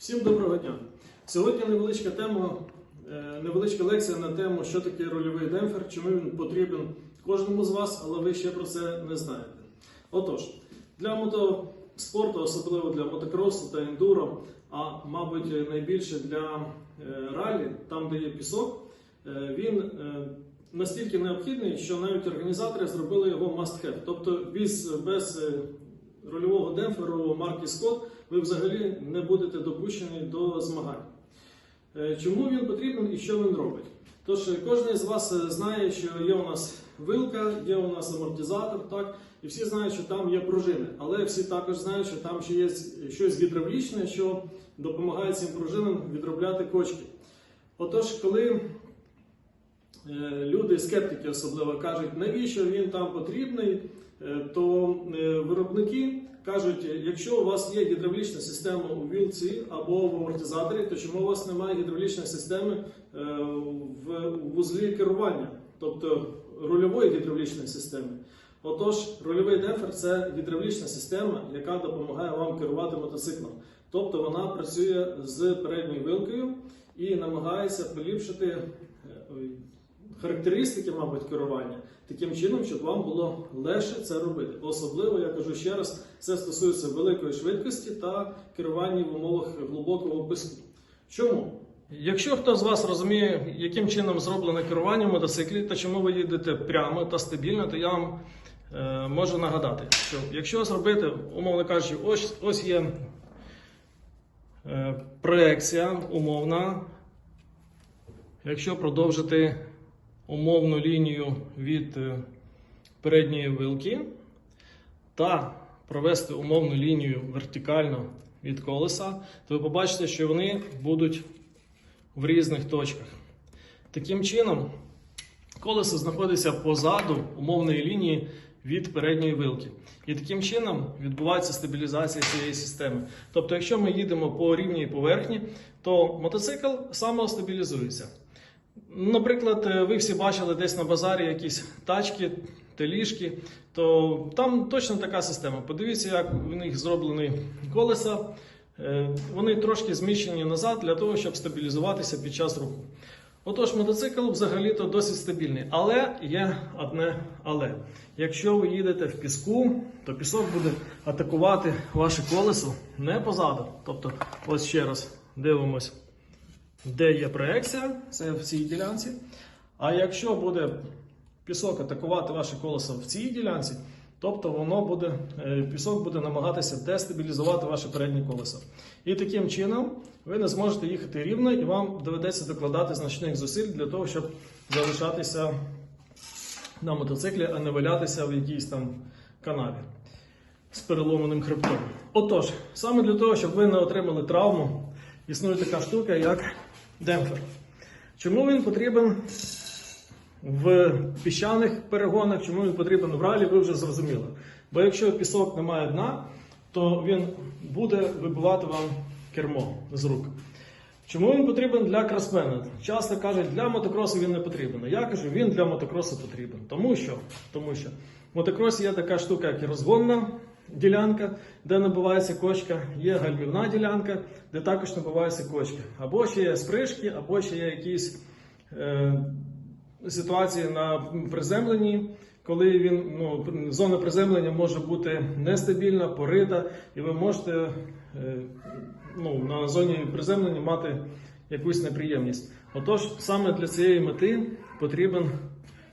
Всім доброго дня! Сьогодні невеличка тема, е, невеличка лекція на тему, що таке рольовий демпфер, чому він потрібен кожному з вас, але ви ще про це не знаєте. Отож, для мотоспорту, особливо для мотокросу та ендуро, а мабуть найбільше для е, ралі, там де є пісок, е, він настільки необхідний, що навіть організатори зробили його must have. Тобто без, без рольового демпферу марки Scott ви взагалі не будете допущені до змагань. Е, Чому він потрібен і що він робить? Тож е, кожен з вас е, знає, що є у нас вилка, є у нас амортизатор, так, і всі знають, що там є пружини, але всі також знають, що там ще є щось гідравлічне, що допомагає цим пружинам відробляти кочки. Отож, коли люди, скептики особливо, кажуть, навіщо він там потрібний, то виробники кажуть, якщо у вас є гідравлічна система у вілці або в амортизаторі, то чому у вас немає гідравлічної системи е, в вузлі керування, тобто рульової гідравлічної системи? Отож, рульовий демпфер це гідравлічна система, яка допомагає вам керувати мотоциклом. Тобто вона працює з передньою вилкою і намагається поліпшити е, характеристики, мабуть, керування таким чином, щоб вам було легше це робити. Особливо, я кажу ще раз, це стосується великої швидкості та керування в умовах глибокого піску. Чому? Якщо хто з вас розуміє, яким чином зроблене керування в мотоциклі та чому ви їдете прямо та стабільно, то я вам е, можу нагадати, що якщо зробити, умовно кажучи, ось, ось є е, проекція умовна, якщо продовжити умовну лінію від е, передньої вилки та провести умовну лінію вертикально від колеса, то ви побачите, що вони будуть в різних точках. Таким чином, колесо знаходиться позаду умовної лінії від передньої вилки. І таким чином відбувається стабілізація цієї системи. Тобто, якщо ми їдемо по рівній поверхні, то мотоцикл самостабілізується. Наприклад, е, ви всі бачили десь на базарі якісь тачки, теліжки, то там точно така система. Подивіться, як в них зроблені колеса. Е, Вони трошки зміщені назад для того, щоб стабілізуватися під час руху. Отож, мотоцикл взагалі-то досить стабільний. Але є одне але. Якщо ви їдете в піску, то пісок буде атакувати ваше колесо не позаду. Тобто, ось ще раз дивимось де є проекція, це в цій ділянці. А якщо буде пісок атакувати ваше колесо в цій ділянці, тобто воно буде, е, пісок буде намагатися дестабілізувати ваше переднє колесо. І таким чином ви не зможете їхати рівно, і вам доведеться докладати значних зусиль для того, щоб залишатися на мотоциклі, а не валятися в якійсь там канаві з переломаним хребтом. Отож, саме для того, щоб ви не отримали травму, існує така штука, як демпфер. Чому він потрібен в піщаних перегонах, чому він потрібен в ралі, ви вже зрозуміли. Бо якщо пісок не має дна, то він буде вибивати вам кермо з рук. Чому він потрібен для кросмена? Часто кажуть, для мотокросу він не потрібен. Я кажу, він для мотокросу потрібен. Тому що, тому що в мотокросі є така штука, як і розгонна ділянка, де набувається кочка, є гальмівна ділянка, де також набувається кочка. Або ще є спришки, або ще є якісь е, ситуації на приземленні, коли він, ну, зона приземлення може бути нестабільна, порита, і ви можете е, ну, на зоні приземлення мати якусь неприємність. Отож, саме для цієї мети потрібен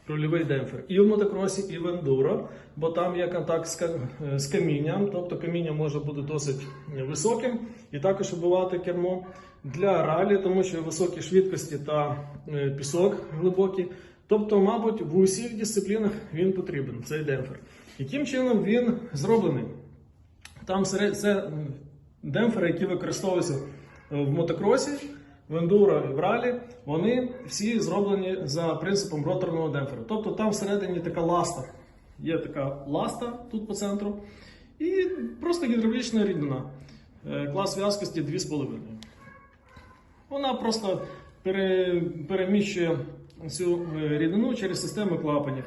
рульовий демпфер і в мотокросі, і в ендуро, бо там є контакт е, з камінням, тобто каміння може бути досить високим і також вибивати кермо для ралі, тому що високі швидкості та е, пісок глибокий. Тобто, мабуть, в усіх дисциплінах він потрібен, цей демпфер. Яким чином він зроблений? Там це демпфери, які використовуються е, в мотокросі, в ендуро і в ралі, вони всі зроблені за принципом роторного демпфера. Тобто там всередині така ласта. Є така ласта тут по центру, і просто гідравлічна рідина. Е, Клас в'язкості 2,5. Вона просто пере, переміщує цю е, рідину через систему клапанів.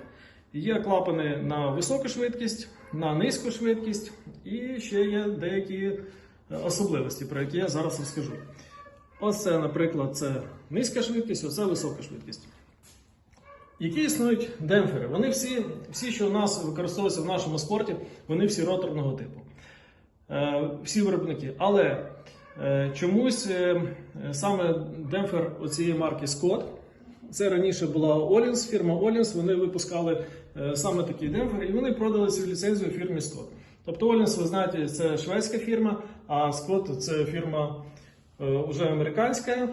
Є клапани на високу швидкість, на низьку швидкість, і ще є деякі е, особливості, про які я зараз розкажу. Ось це, наприклад, це низька швидкість, оце висока швидкість. Які існують демпфери? Вони всі, всі, що у нас використовуються в нашому спорті, вони всі роторного типу. Е, всі виробники. Але е, чомусь е, саме демпфер оцієї марки Scott, це раніше була Olins, фірма Olins, вони випускали саме такий демпфер, і вони продали цю ліцензію фірмі Scott. Тобто Olins, ви знаєте, це шведська фірма, а Scott це фірма е, уже американська,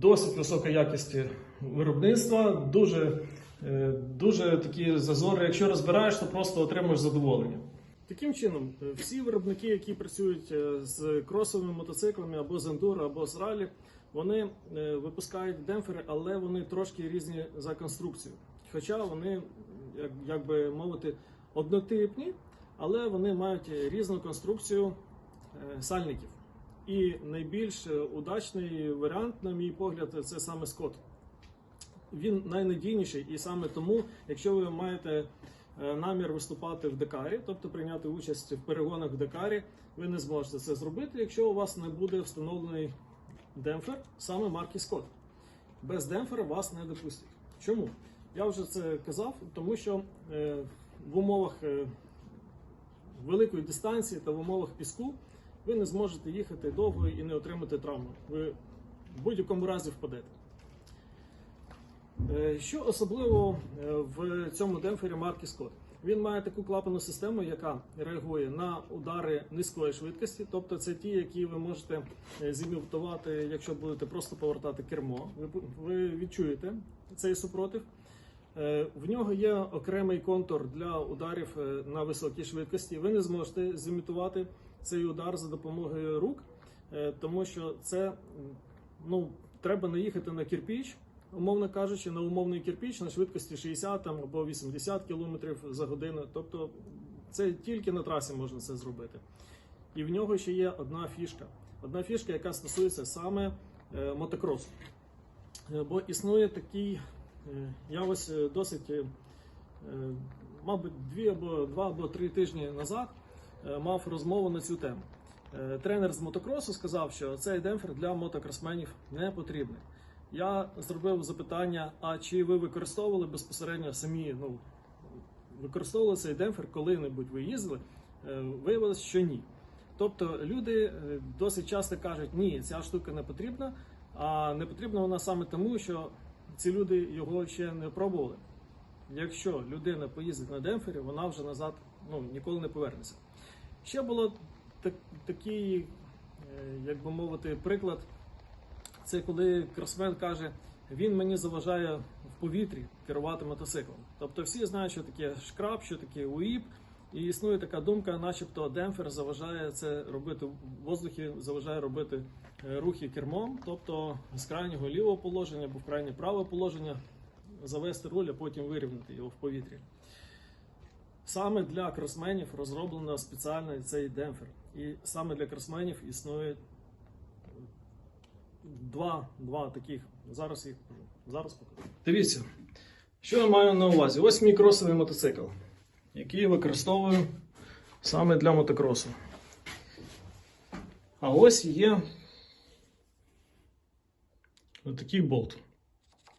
досить висока якість виробництва, дуже, е, дуже такі зазори. Якщо розбираєш, то просто отримуєш задоволення. Таким чином, е, всі виробники, які працюють е, з кросовими мотоциклами або з ендуро, або з ралі, вони е, випускають демпфери, але вони трошки різні за конструкцією. Хоча вони, як, як би мовити, однотипні, але вони мають різну конструкцію е, сальників. І найбільш е, удачний варіант, на мій погляд, це саме Scott. Він найнадійніший, і саме тому, якщо ви маєте е, намір виступати в Декарі, тобто прийняти участь в перегонах в Декарі, ви не зможете це зробити, якщо у вас не буде встановлений демпфер саме марки Scott. Без демпфера вас не допустять. Чому? Я вже це казав, тому що е, в умовах великої дистанції та в умовах піску ви не зможете їхати довго і не отримати травму. Ви в будь-якому разі впадете. Е, Що особливо е, в цьому демпфері марки Scott? Він має таку клапану систему, яка реагує на удари низької швидкості, тобто це ті, які ви можете е, зімітувати, якщо будете просто повертати кермо. Ви, відчуєте цей супротив. В нього є окремий контур для ударів на високій швидкості. Ви не зможете зімітувати цей удар за допомогою рук, е, тому що це ну, треба наїхати на кирпіч, умовно кажучи, на умовний кирпіч на швидкості 60 там, або 80 км за годину. Тобто це тільки на трасі можна це зробити. І в нього ще є одна фішка. Одна фішка, яка стосується саме е, мотокросу. Е, Бо існує такий, я ось досить, мабуть, дві або два або три тижні назад мав розмову на цю тему. Е, Тренер з мотокросу сказав, що цей демпфер для мотокросменів не потрібний. Я зробив запитання: а чи ви використовували безпосередньо самі, ну, використовували цей демпфер коли-небудь ви їздили? Е, Виявилось, що ні. Тобто люди е, досить часто кажуть, ні, ця штука не потрібна, а не потрібна вона саме тому, що ці люди його ще не пробували. Якщо людина поїздить на демпфері, вона вже назад ну, ніколи не повернеться. Ще було так, такий, е, як би мовити, приклад. Це коли кросмен каже, він мені заважає в повітрі керувати мотоциклом. Тобто всі знають, що таке шкраб, що таке УІП, і існує така думка, начебто демпфер заважає це робити в воздухі, заважає робити е, рухи кермом, тобто з крайнього лівого положення або в крайнє праве положення завести руль, а потім вирівняти його в повітрі. Саме для кросменів розроблено спеціальний цей демпфер. І саме для кросменів існує два, два таких. Зараз їх. Зараз покажу. Дивіться, що я маю на увазі? Ось мій кросовий мотоцикл, який я використовую саме для мотокросу. А ось є отакий болт.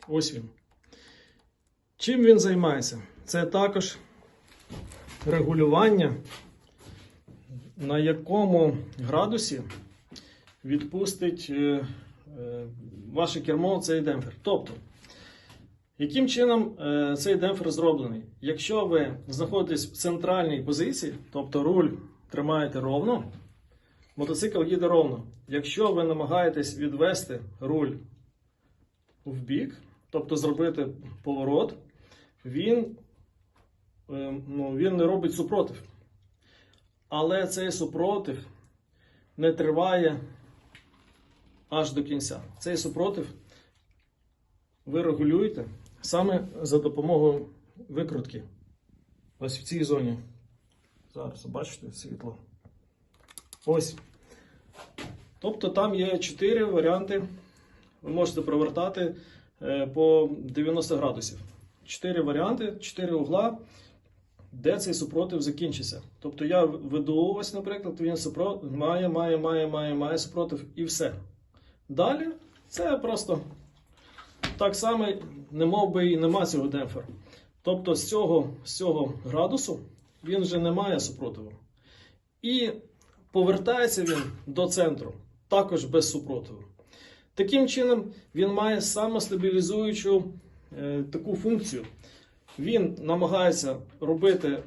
Ось він. Чим він займається? Це також регулювання, на якому градусі відпустить е, е, ваше кермо цей демпфер. Тобто, яким чином е, цей демпфер зроблений? Якщо ви знаходитесь в центральній позиції, тобто руль тримаєте ровно, мотоцикл їде ровно. Якщо ви намагаєтесь відвести руль в бік, тобто зробити поворот, він, ну, він не робить супротив. Але цей супротив не триває аж до кінця. Цей супротив ви регулюєте саме за допомогою викрутки. Ось в цій зоні. Зараз бачите світло. Ось. Тобто там є 4 варіанти. Ви можете провертати е, по 90 градусів. 4 варіанти, 4 угла. Де цей супротив закінчиться. Тобто я веду ось, наприклад, він супротив має, має, має, має, має супротив і все. Далі це просто так само, не мов би і нема цього демпфера. Тобто з цього, з цього градусу він вже не має супротиву. І повертається він до центру, також без супротиву. Таким чином, він має самостабілізуючу е, таку функцію. Він намагається робити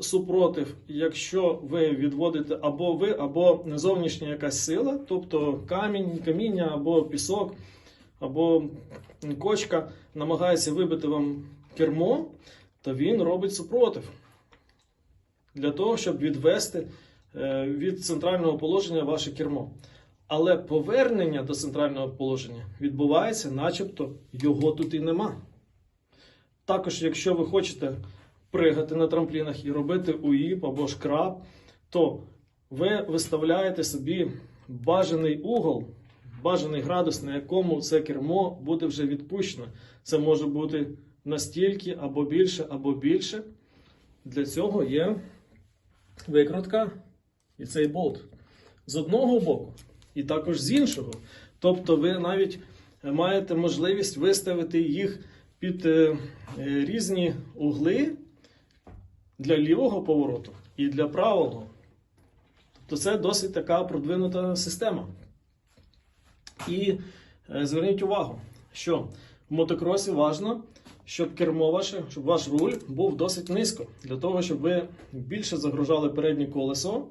супротив, якщо ви відводите або ви, або зовнішня якась сила, тобто камінь, каміння, або пісок, або кочка намагається вибити вам кермо, то він робить супротив для того, щоб відвести е, від центрального положення ваше кермо. Але повернення до центрального положення відбувається, начебто його тут і нема. Також, якщо ви хочете пригати на трамплінах і робити уїп або ж краб, то ви виставляєте собі бажаний угол, бажаний градус, на якому це кермо буде вже відпущено. Це може бути настільки або більше, або більше. Для цього є викрутка і цей болт. З одного боку, і також з іншого. Тобто ви навіть маєте можливість виставити їх під е, різні угли для лівого повороту і для правого. Тобто це досить така продвинута система. І е, зверніть увагу, що в мотокросі важливо, щоб кермо ваше, щоб ваш руль був досить низько, для того, щоб ви більше загружали переднє колесо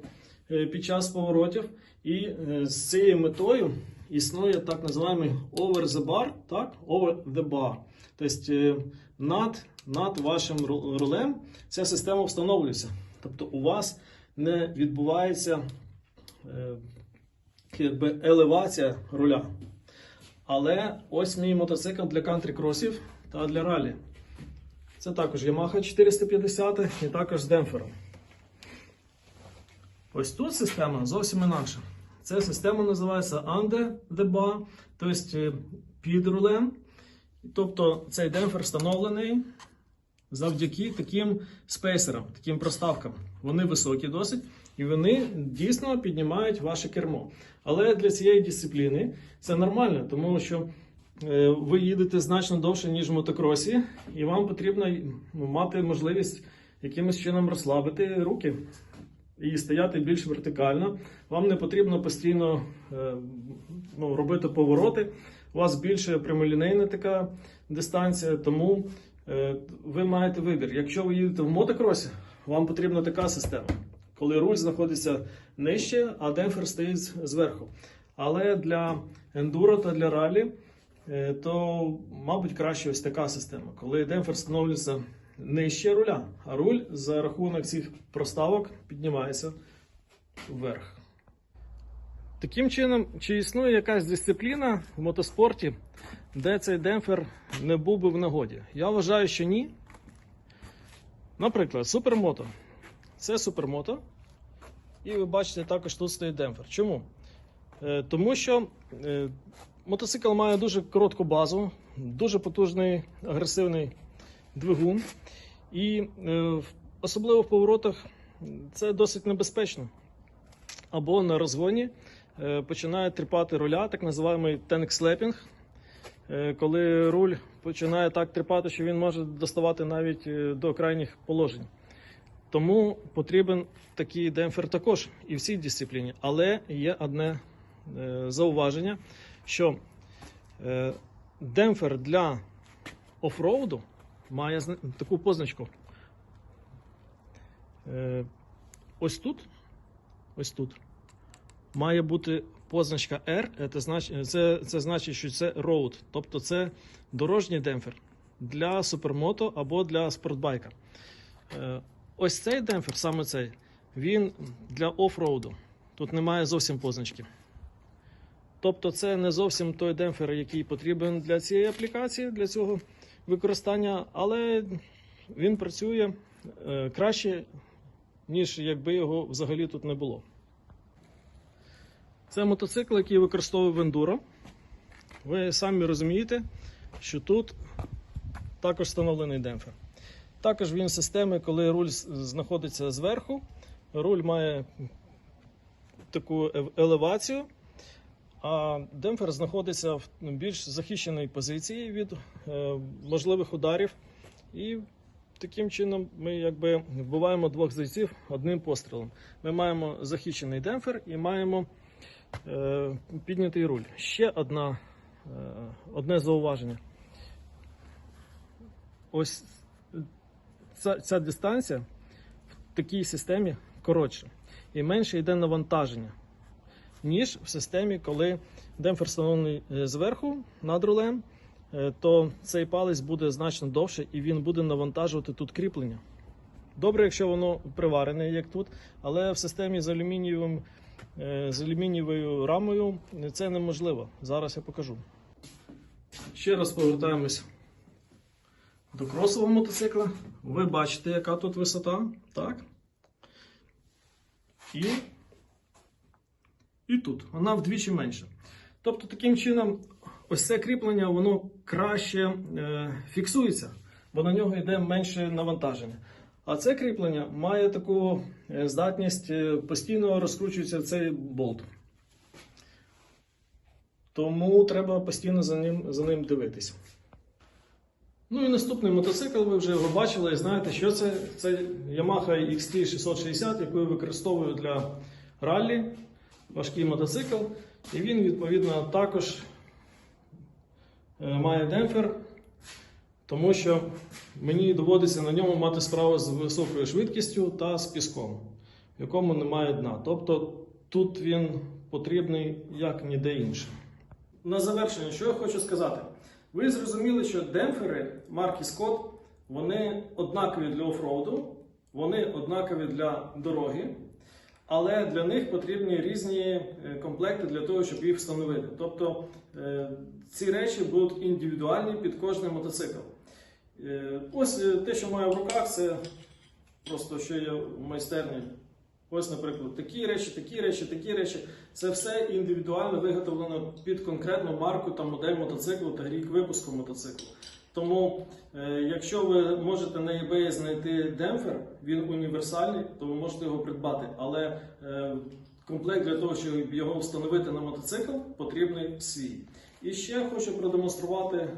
е, під час поворотів. І е, з цією метою існує так називаємо over the bar, так? over the bar. Тобто е, над, над вашим рулем ця система встановлюється. Тобто у вас не відбувається е, якби елевація руля. Але ось мій мотоцикл для кантрі-кросів та для ралі. Це також Yamaha 450 і також з демпфером. Ось тут система зовсім інакша. Ця система називається under the bar, тобто е, під рулем. Тобто цей демпфер встановлений завдяки таким спейсерам, таким проставкам. Вони високі досить, і вони дійсно піднімають ваше кермо. Але для цієї дисципліни це нормально, тому що е, ви їдете значно довше, ніж в мотокросі, і вам потрібно мати можливість якимось чином розслабити руки і стояти більш вертикально. Вам не потрібно постійно е, ну, робити повороти. У вас більше прямолінейна така дистанція, тому е, ви маєте вибір. Якщо ви їдете в мотокросі, вам потрібна така система, коли руль знаходиться нижче, а демпфер стоїть зверху. Але для ендуро та для ралі, е, то, мабуть, краще ось така система, коли демпфер встановлюється нижче руля, а руль за рахунок цих проставок піднімається вверх. Таким чином, чи існує якась дисципліна в мотоспорті, де цей демпфер не був би в нагоді? Я вважаю, що ні. Наприклад, супермото. Це супермото. І ви бачите, також тут стоїть демпфер. Чому? Е, тому що е, мотоцикл має дуже коротку базу, дуже потужний агресивний двигун. І е, особливо в поворотах це досить небезпечно. Або на розгоні е, починає тріпати руля, так називаємо тенк-слепінг, коли руль починає так тріпати, що він може доставати навіть е, до крайніх положень. Тому потрібен такий демпфер також і в цій дисципліні. Але є одне е, зауваження, що е, демпфер для офроуду має таку позначку. Е, ось тут, ось тут має бути позначка R, це, знач, це, це значить, що це road, тобто це дорожній демпфер для супермото або для спортбайка. Е, Ось цей демпфер, саме цей, він для офроуду. Тут немає зовсім позначки. Тобто, це не зовсім той демпфер, який потрібен для цієї аплікації, для цього використання, але він працює е, краще, ніж якби його взагалі тут не було. Це мотоцикл, який використовує в ендуро. Ви самі розумієте, що тут також встановлений демпфер. Також він системи, коли руль знаходиться зверху, руль має таку елевацію, а демпфер знаходиться в більш захищеній позиції від е, можливих ударів. І таким чином ми якби вбиваємо двох зайців одним пострілом. Ми маємо захищений демпфер і маємо е, піднятий руль. Ще одна, е, одне зауваження. Ось ця, ця дистанція в такій системі коротша і менше йде навантаження, ніж в системі, коли демпфер встановлений е, зверху над рулем, е, то цей палець буде значно довше і він буде навантажувати тут кріплення. Добре, якщо воно приварене, як тут, але в системі з алюмінієвим, е, з алюмінієвою рамою це неможливо. Зараз я покажу. Ще раз повертаємось до кросового мотоцикла. Ви бачите, яка тут висота, так? І, і тут. Вона вдвічі менша. Тобто, таким чином, ось це кріплення воно краще е, фіксується, бо на нього йде менше навантаження. А це кріплення має таку е, здатність е, постійно розкручується цей болт. Тому треба постійно за ним, за ним дивитися. Ну і наступний мотоцикл, ви вже його бачили і знаєте, що це. Це Yamaha XT 660, яку я використовую для раллі, важкий мотоцикл. І він, відповідно, також е, має демпфер, тому що мені доводиться на ньому мати справу з високою швидкістю та з піском, в якому немає дна. Тобто тут він потрібний як ніде інше. На завершення, що я хочу сказати. Ви зрозуміли, що демпфери марки Scott, вони однакові для офроуду, вони однакові для дороги, але для них потрібні різні е, комплекти для того, щоб їх встановити. Тобто е, ці речі будуть індивідуальні під кожний мотоцикл. Е, Ось те, що маю в руках, це просто що є в майстерні. Ось, наприклад, такі речі, такі речі, такі речі. Це все індивідуально виготовлено під конкретну марку та модель мотоциклу та рік випуску мотоциклу. Тому, е, якщо ви можете на eBay знайти демпфер, він універсальний, то ви можете його придбати. Але е, комплект для того, щоб його встановити на мотоцикл, потрібний свій. І ще хочу продемонструвати,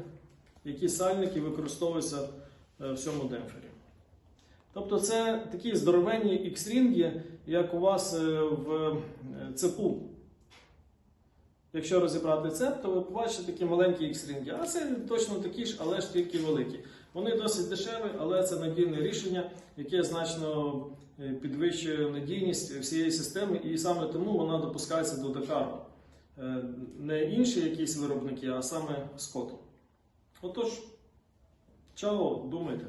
які сальники використовуються е, в цьому демпфері. Тобто це такі здоровенні ікс-рінги, як у вас в цепу. Якщо розібрати цеп, то ви побачите такі маленькі ікс-рінги. А це точно такі ж, але ж тільки великі. Вони досить дешеві, але це надійне рішення, яке значно е, підвищує надійність всієї системи, і саме тому вона допускається до Дакару. Е, Не інші якісь виробники, а саме Scott. Отож, чао, думайте.